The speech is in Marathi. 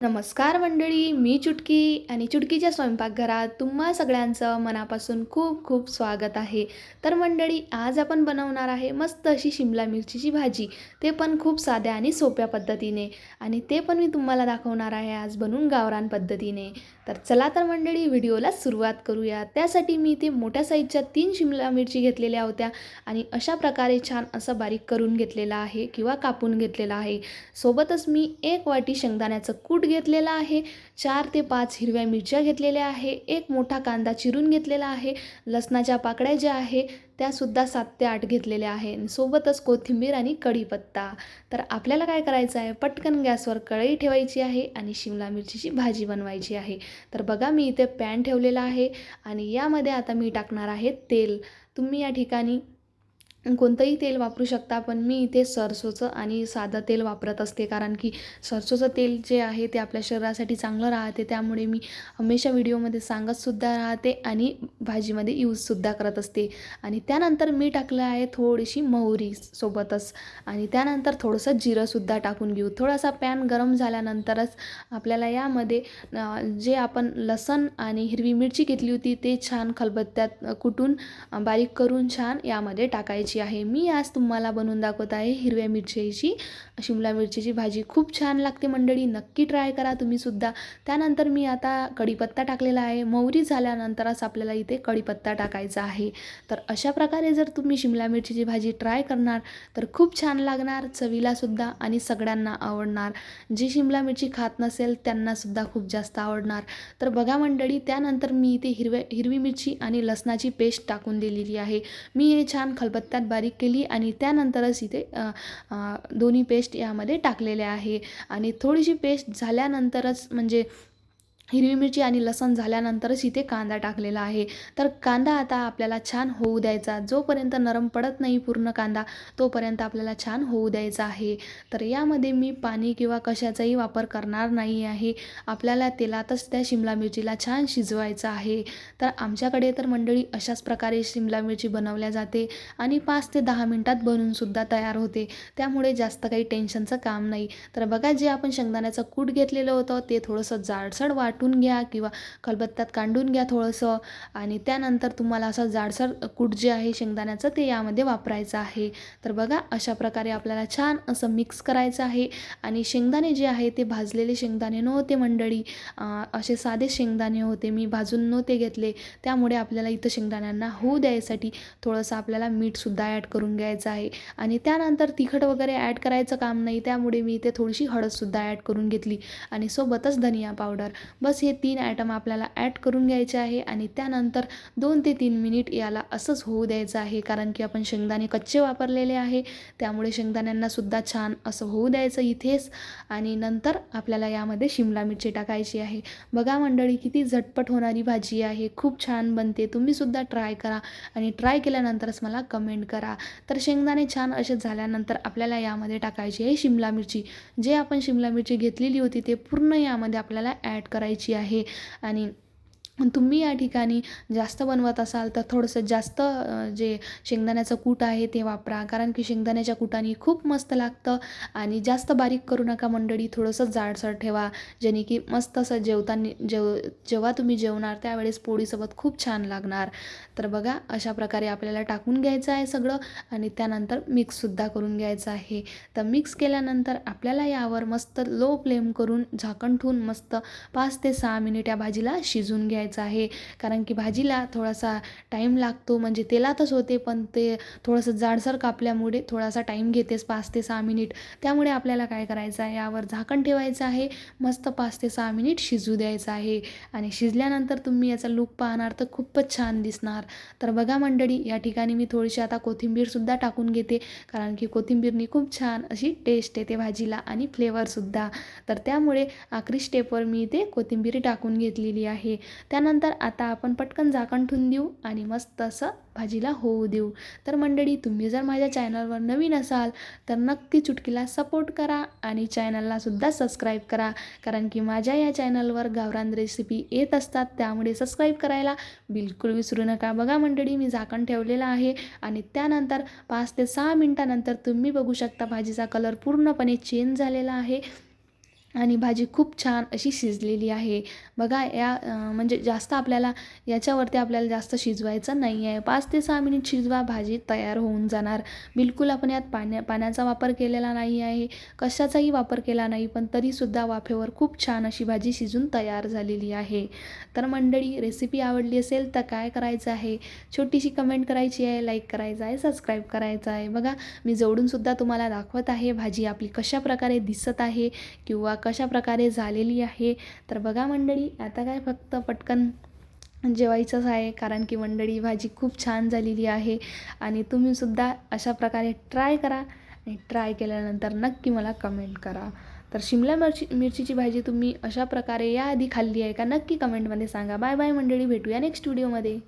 नमस्कार मंडळी मी चुटकी आणि चुटकीच्या स्वयंपाकघरात तुम्हा सगळ्यांचं मनापासून खूप खूप स्वागत आहे. तर मंडळी आज आपण बनवणार आहे मस्त अशी शिमला मिरचीची भाजी. ते पण खूप साध्या आणि सोप्या पद्धतीने. आणि ते पण मी तुम्हाला दाखवणार आहे आज बनवून गावरान पद्धतीने. तर चला तर मंडळी व्हिडिओला सुरुवात करूया. त्यासाठी मी ते मोठ्या साईजच्या तीन शिमला मिरची घेतलेल्या होत्या. आणि अशा प्रकारे छान असं बारीक करून घेतलेलं आहे किंवा कापून घेतलेलं आहे. सोबतच मी एक वाटी शेंगदाण्याचं कूट घेतलेला आहे. चार ते पाच हिरव्या मिरच्या घेतलेल्या आहे. एक मोठा कांदा चिरून घेतलेला आहे. लसणाच्या पाकळ्या ज्या आहे त्यासुद्धा सात ते आठ घेतलेल्या आहे. सोबतच कोथिंबीर आणि कढीपत्ता. तर आपल्याला काय करायचं आहे? पटकन गॅसवर कढई ठेवायची आहे आणि शिमला मिरचीची भाजी बनवायची आहे. तर बघा मी इथे पॅन ठेवलेला आहे आणि यामध्ये आता मी टाकणार आहे तेल. तुम्ही या ठिकाणी कोणतंही तेल वापरू शकता पण मी इथे सरसोचं आणि साधं तेल वापरत असते. कारण की सरसोचं तेल जे आहे ते आपल्या शरीरासाठी चांगलं राहते. त्यामुळे मी हमेशा व्हिडिओमध्ये सांगतसुद्धा राहते आणि भाजीमध्ये यूजसुद्धा करत असते. आणि त्यानंतर मी टाकलं आहे थोडीशी मोहरी सोबतच. आणि त्यानंतर थोडंसं जिरंसुद्धा टाकून घेऊ. थोडासा पॅन गरम झाल्यानंतरच आपल्याला यामध्ये जे आपण लसण आणि हिरवी मिरची घेतली होती ते छान खलबत्त्यात कुटून बारीक करून छान यामध्ये टाकायची. आहे. मी आज तुम्हाला बनवून दाखवत आहे हिरव्या मिरचीची. शिमला मिरचीची भाजी खूप छान लागते मंडळी. नक्की ट्राय करा तुम्हीसुद्धा त्यानंतर मी आता कढीपत्ता टाकलेला आहे. मोहरी झाल्यानंतरच आपल्याला इथे कढीपत्ता टाकायचा आहे. तर अशा प्रकारे जर तुम्ही शिमला मिरचीची भाजी ट्राय करणार तर खूप छान लागणार चवीलासुद्धा आणि सगळ्यांना आवडणार. जी शिमला मिरची खात नसेल त्यांनासुद्धा खूप जास्त आवडणार. तर बघा मंडळी त्यानंतर मी इथे हिरव्या हिरवी मिरची आणि लसणाची पेस्ट टाकून दिलेली आहे. मी हे छान खलबत्त्यात बारीक केली आणि त्यानंतरच इथे दोन्ही पेस्ट यामध्ये टाकलेले आहे. आणि थोडीशी पेस्ट झाल्यानंतरच म्हणजे हिरवी मिरची आणि लसण झाल्यानंतरच इथे कांदा टाकलेला आहे. तर कांदा आता आपल्याला छान होऊ द्यायचा. जोपर्यंत नरम पडत नाही पूर्ण कांदा तोपर्यंत आपल्याला छान होऊ द्यायचा आहे. तर यामध्ये मी पाणी किंवा कशाचाही वापर करणार नाही आहे. आपल्याला तेलातच त्या शिमला मिरचीला छान शिजवायचं आहे. तर आमच्याकडे तर मंडळी अशाच प्रकारे शिमला मिरची बनवल्या जाते आणि पाच ते दहा मिनटात बनवूनसुद्धा तयार होते. त्यामुळे जास्त काही टेन्शनचं काम नाही. तर बघा जे आपण शेंगदाण्याचं कूट घेतलेलं होतं ते थोडंसं जाडसड वाट वाटून घ्या किंवा खलबत्त्यात कांडून घ्या थोडंसं. आणि त्यानंतर तुम्हाला असं जाडसर कूट जे आहे शेंगदाण्याचं ते यामध्ये वापरायचं आहे. तर बघा अशा प्रकारे आपल्याला छान असं मिक्स करायचं आहे. आणि शेंगदाणे जे आहे ते भाजलेले शेंगदाणे नव्हते मंडळी. असे साधे शेंगदाणे होते मी भाजून नव्हते घेतले. त्यामुळे आपल्याला इथं शेंगदाण्यांना होऊ द्यायसाठी थोडंसं आपल्याला मीठसुद्धा ॲड करून घ्यायचं आहे. आणि त्यानंतर तिखट वगैरे ॲड करायचं काम नाही त्यामुळे मी इथे थोडीशी हळदसुद्धा ॲड करून घेतली. आणि सोबतच धनिया पावडर बस हे तीन आयटम आपल्याला ॲड करून घ्यायचे आहे आणि त्यानंतर दोन ते तीन मिनिट याला असंच होऊ द्यायचं आहे. कारण की आपण शेंगदाणे कच्चे वापरलेले आहे. त्यामुळे शेंगदाण्यांनासुद्धा छान असं होऊ द्यायचं इथेच. आणि नंतर आपल्याला यामध्ये शिमला मिरची टाकायची आहे. बघा मंडळी किती झटपट होणारी भाजी आहे. खूप छान बनते. तुम्हीसुद्धा ट्राय करा आणि ट्राय केल्यानंतरच मला कमेंट करा. तर शेंगदाणे छान असे झाल्यानंतर आपल्याला यामध्ये टाकायची आहे शिमला मिरची. जे आपण शिमला मिरची घेतलेली होती ते पूर्ण यामध्ये आपल्याला ॲड करायची करायची आहे. आणि तुम्ही या ठिकाणी जास्त बनवत असाल तर थोडंसं जास्त जे शेंगदाण्याचं कूट आहे ते वापरा. कारण की शेंगदाण्याच्या कुटाने खूप मस्त लागतं आणि जास्त बारीक करू नका मंडळी थोडंसं जाडसर ठेवा. जेणे की मस्त असं जेवताना जेव जेव्हा तुम्ही जेवणार त्यावेळेस पोळीसोबत खूप छान लागणार. तर बघा अशा प्रकारे आपल्याला टाकून घ्यायचं आहे सगळं आणि त्यानंतर मिक्ससुद्धा करून घ्यायचं आहे. तर मिक्स केल्यानंतर आपल्याला यावर मस्त लो फ्लेम करून झाकण ठेवून मस्त पाच ते सहा मिनिट या भाजीला शिजून घ्यायचं घ्यायचं आहे. कारण की भाजीला थोडासा टाईम लागतो. म्हणजे तेलातच होते पण ते थोडंसं जाडसर कापल्यामुळे थोडासा टाईम घेतेच पाच ते सहा मिनिट त्यामुळे आपल्याला काय करायचं आहे? यावर झाकण ठेवायचं आहे. मस्त पाच ते सहा मिनिट शिजू द्यायचं आहे. आणि शिजल्यानंतर तुम्ही याचा लूक पाहणार तर खूपच छान दिसणार. तर बघा मंडळी या ठिकाणी मी थोडीशी आता कोथिंबीरसुद्धा टाकून घेते. कारण की कोथिंबीरनी खूप छान अशी टेस्ट येते भाजीला आणि फ्लेवरसुद्धा तर त्यामुळे आखरी स्टेपवर मी इथे कोथिंबीर टाकून घेतलेली आहे. त्या त्यानंतर आता आपण पटकन झाकण ठेवून देऊ आणि मस्त असं भाजीला होऊ देऊ. तर मंडळी तुम्ही जर माझ्या चॅनलवर नवीन असाल तर नक्की चुटकीला सपोर्ट करा आणि चॅनललासुद्धा सबस्क्राईब करा. कारण की माझ्या या चॅनलवर गावरान रेसिपी येत असतात त्यामुळे सबस्क्राईब करायला बिलकुल विसरू नका. बघा मंडळी मी झाकण ठेवलेलं आहे आणि त्यानंतर पाच ते सहा मिनटानंतर तुम्ही बघू शकता भाजीचा कलर पूर्णपणे चेंज झालेला आहे. आणि भाजी खूप छान अशी शिजलेली आहे. बघा या म्हणजे जास्त आपल्याला याच्यावरती आपल्याला जास्त शिजवायचं नाही आहे. पाच ते सहा मिनिट शिजवा भाजी तयार होऊन जाणार. बिलकुल आपण यात पाण्या पाण्याचा वापर केलेला नाही आहे. कशाचाही वापर केला नाही पण तरीसुद्धा वाफेवर खूप छान अशी भाजी शिजून तयार झालेली आहे. तर मंडळी रेसिपी आवडली असेल तर काय करायचं आहे? छोटीशी कमेंट करायची आहे लाईक करायचं आहे सबस्क्राईब करायचं आहे. बघा मी जवळूनसुद्धा तुम्हाला दाखवत आहे भाजी आपली कशा प्रकारे दिसत आहे किंवा कशा प्रकारे झालेली आहे? तर बघा मंडळी आता काय फक्त पटकन जेवायचंच आहे कारण की मंडळी भाजी खूप छान झालेली आहे आणि तुम्हीसुद्धा अशा प्रकारे ट्राय करा आणि ट्राय केल्यानंतर नक्की मला कमेंट करा. तर शिमला मिरची मिरचीची भाजी तुम्ही अशा प्रकारे याआधी खाल्ली आहे का नक्की कमेंटमध्ये सांगा. बाय बाय मंडळी भेटूया नेक्स्ट व्हिडिओमध्ये